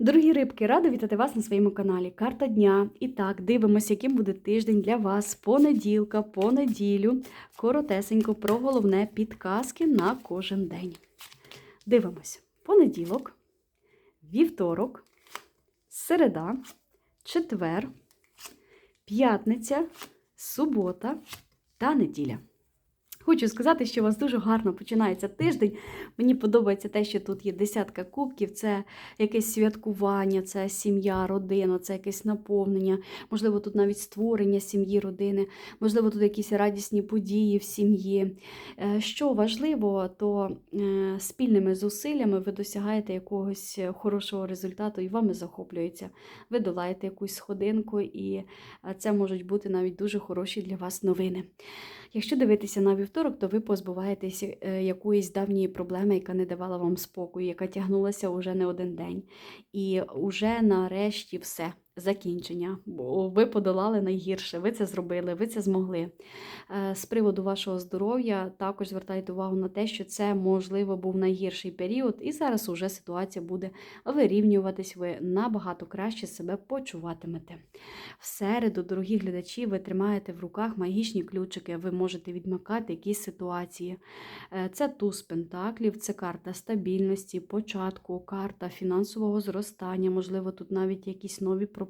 Дорогі рибки, рада вітати вас на своєму каналі. Карта дня. І так, дивимося, яким буде тиждень для вас. Понеділка, по неділю. Коротесенько про головне підказки на кожен день. Дивимось. Понеділок, вівторок, середа, четвер, п'ятниця, субота та неділя. Хочу сказати, що у вас дуже гарно починається тиждень. Мені подобається те, що тут є десятка кубків, це якесь святкування, це сім'я, родина, це якесь наповнення, можливо, тут навіть створення сім'ї, родини, можливо, тут якісь радісні події в сім'ї. Е, Що важливо, то е, спільними зусиллями ви досягаєте якогось хорошого результату і вами захоплюється. Ви долаєте якусь сходинку, і е, це можуть бути навіть дуже хороші для вас новини. Якщо дивитися на вівторок, то ви позбуваєтеся е, якоїсь давньої проблеми, яка не давала вам спокою, яка тягнулася уже не один день. І вже нарешті все. Закінчення, бо ви подолали найгірше, ви це зробили, ви це змогли. Е, З приводу вашого здоров'я також звертайте увагу на те, що це, можливо, був найгірший період, і зараз уже ситуація буде вирівнюватись, ви набагато краще себе почуватимете. В середу, дорогі глядачі, ви тримаєте в руках магічні ключики, ви можете відмикати якісь ситуації. Е, Це туз пентаклів, це карта стабільності, початку, карта фінансового зростання, можливо, тут навіть якісь нові пропозиції,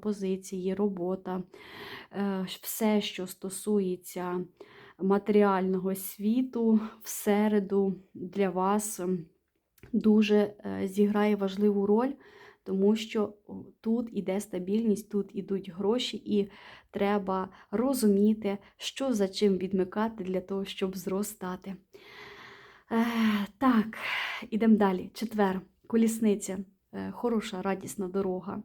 робота, Е, все, що стосується матеріального світу, в середу для вас дуже е, зіграє важливу роль, тому що тут іде стабільність, тут ідуть гроші, і треба розуміти, що за чим відмикати для того, щоб зростати. Е, Так, ідемо далі. Четвер, колісниця, хороша, радісна дорога.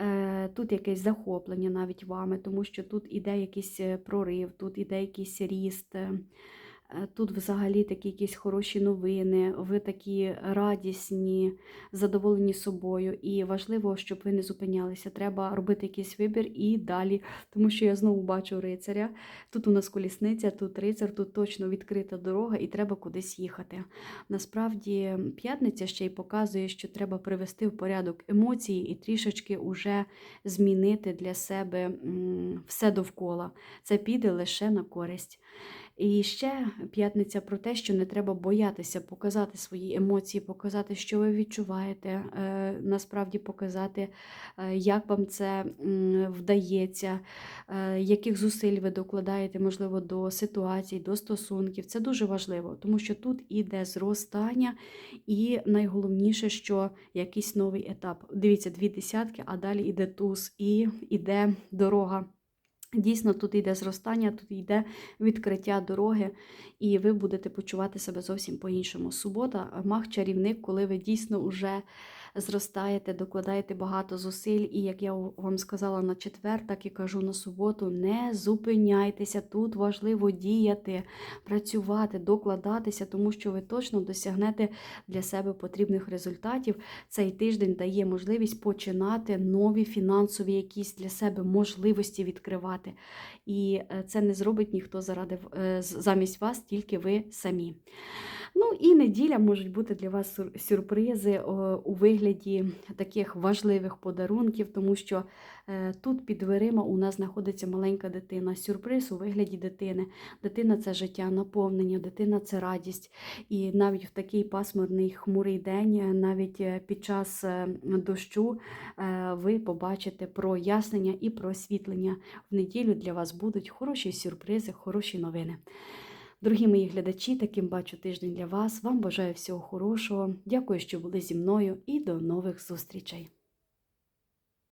Е, Тут якесь захоплення навіть вами, тому що тут іде якийсь е, прорив, тут іде якийсь ріст, е, тут взагалі такі якісь хороші новини, ви такі радісні, задоволені собою. І важливо, щоб ви не зупинялися. Треба робити якийсь вибір і далі, тому що я знову бачу рицаря. Тут у нас колісниця, тут рицар, тут точно відкрита дорога, і треба кудись їхати. Насправді, п'ятниця ще й показує, що треба привести в порядок емоції і трішечки уже змінити для себе все довкола. Це піде лише на користь. І ще п'ятниця про те, що не треба боятися показати свої емоції, показати, що ви відчуваєте, е, насправді показати, е, як вам це вдається, е, яких зусиль ви докладаєте, можливо, до ситуацій, до стосунків. Це дуже важливо, тому що тут іде зростання, і найголовніше, що якийсь новий етап. Дивіться, дві десятки, а далі іде туз і іде дорога. Дійсно, тут йде зростання, тут йде відкриття дороги, і ви будете почувати себе зовсім по-іншому. Субота, мах чарівник, коли ви дійсно вже зростаєте, докладаєте багато зусиль. І як я вам сказала на четвер, так і кажу на суботу: не зупиняйтеся. Тут важливо діяти, працювати, докладатися, тому що ви точно досягнете для себе потрібних результатів. Цей тиждень дає можливість починати нові фінансові якісь для себе можливості відкривати. І е, це не зробить ніхто заради е, замість вас, тільки ви самі. Ну і неділя можуть бути для вас сюрпризи у вигляді таких важливих подарунків, тому що е, тут під дверима у нас знаходиться маленька дитина. Сюрприз у вигляді дитини. Дитина це життя, наповнення, дитина це радість. І навіть в такий пасмурний хмурий день, е, навіть е, під час дощу, ви побачите прояснення і просвітлення. В неділю для вас будуть хороші сюрпризи, хороші новини. Дорогі мої глядачі, таким бачу тиждень для вас. Вам бажаю всього хорошого. Дякую, що були зі мною, і до нових зустрічей.